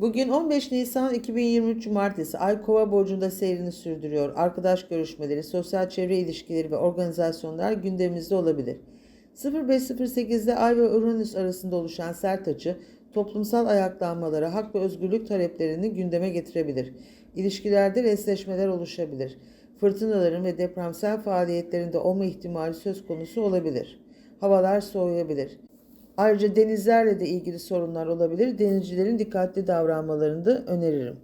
Bugün 15 Nisan 2023 Cumartesi Ay Kova burcunda seyrini sürdürüyor. Arkadaş görüşmeleri, sosyal çevre ilişkileri ve organizasyonlar gündemimizde olabilir. 05.08'de Ay ve Uranüs arasında oluşan sert açı, toplumsal ayaklanmaları, hak ve özgürlük taleplerini gündeme getirebilir. İlişkilerde resleşmeler oluşabilir. Fırtınaların ve depremsel faaliyetlerinde olma ihtimali söz konusu olabilir. Havalar soğuyabilir. Ayrıca denizlerle de ilgili sorunlar olabilir. Denizcilerin dikkatli davranmalarını da öneririm.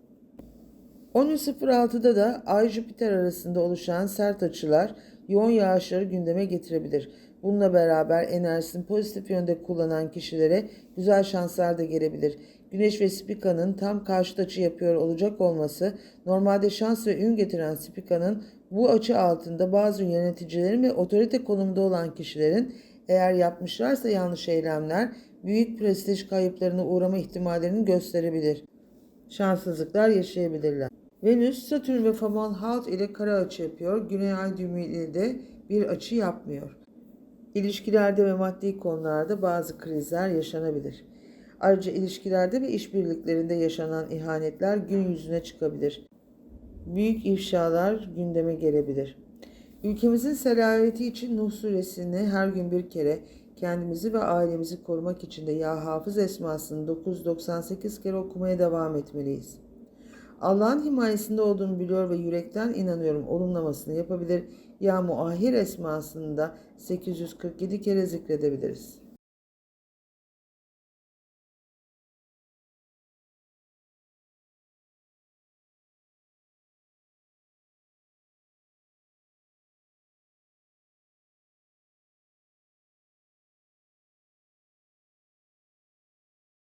13.06'da da Ay Jüpiter arasında oluşan sert açılar yoğun yağışları gündeme getirebilir. Bununla beraber enerjisini pozitif yönde kullanan kişilere güzel şanslar da gelebilir. Güneş ve Spika'nın tam karşıt açı yapıyor olacak olması normalde şans ve ün getiren Spika'nın bu açı altında bazı yöneticilerin ve otorite konumda olan kişilerin eğer yapmışlarsa yanlış eylemler büyük prestij kayıplarına uğrama ihtimallerini gösterebilir. Şanssızlıklar yaşayabilirler. Venüs, Satürn ve Fomalhaut ile kara açı yapıyor. Güney ay düğümü ile de bir açı yapmıyor. İlişkilerde ve maddi konularda bazı krizler yaşanabilir. Ayrıca ilişkilerde ve işbirliklerinde yaşanan ihanetler gün yüzüne çıkabilir. Büyük ifşalar gündeme gelebilir. Ülkemizin selameti için Nuh suresini her gün bir kere kendimizi ve ailemizi korumak için de Ya Hafız esmasını 998 kere okumaya devam etmeliyiz. Allah'ın himayesinde olduğumu biliyor ve yürekten inanıyorum olumlamasını yapabilir. Ya Muahhir esmasını da 847 kere zikredebiliriz.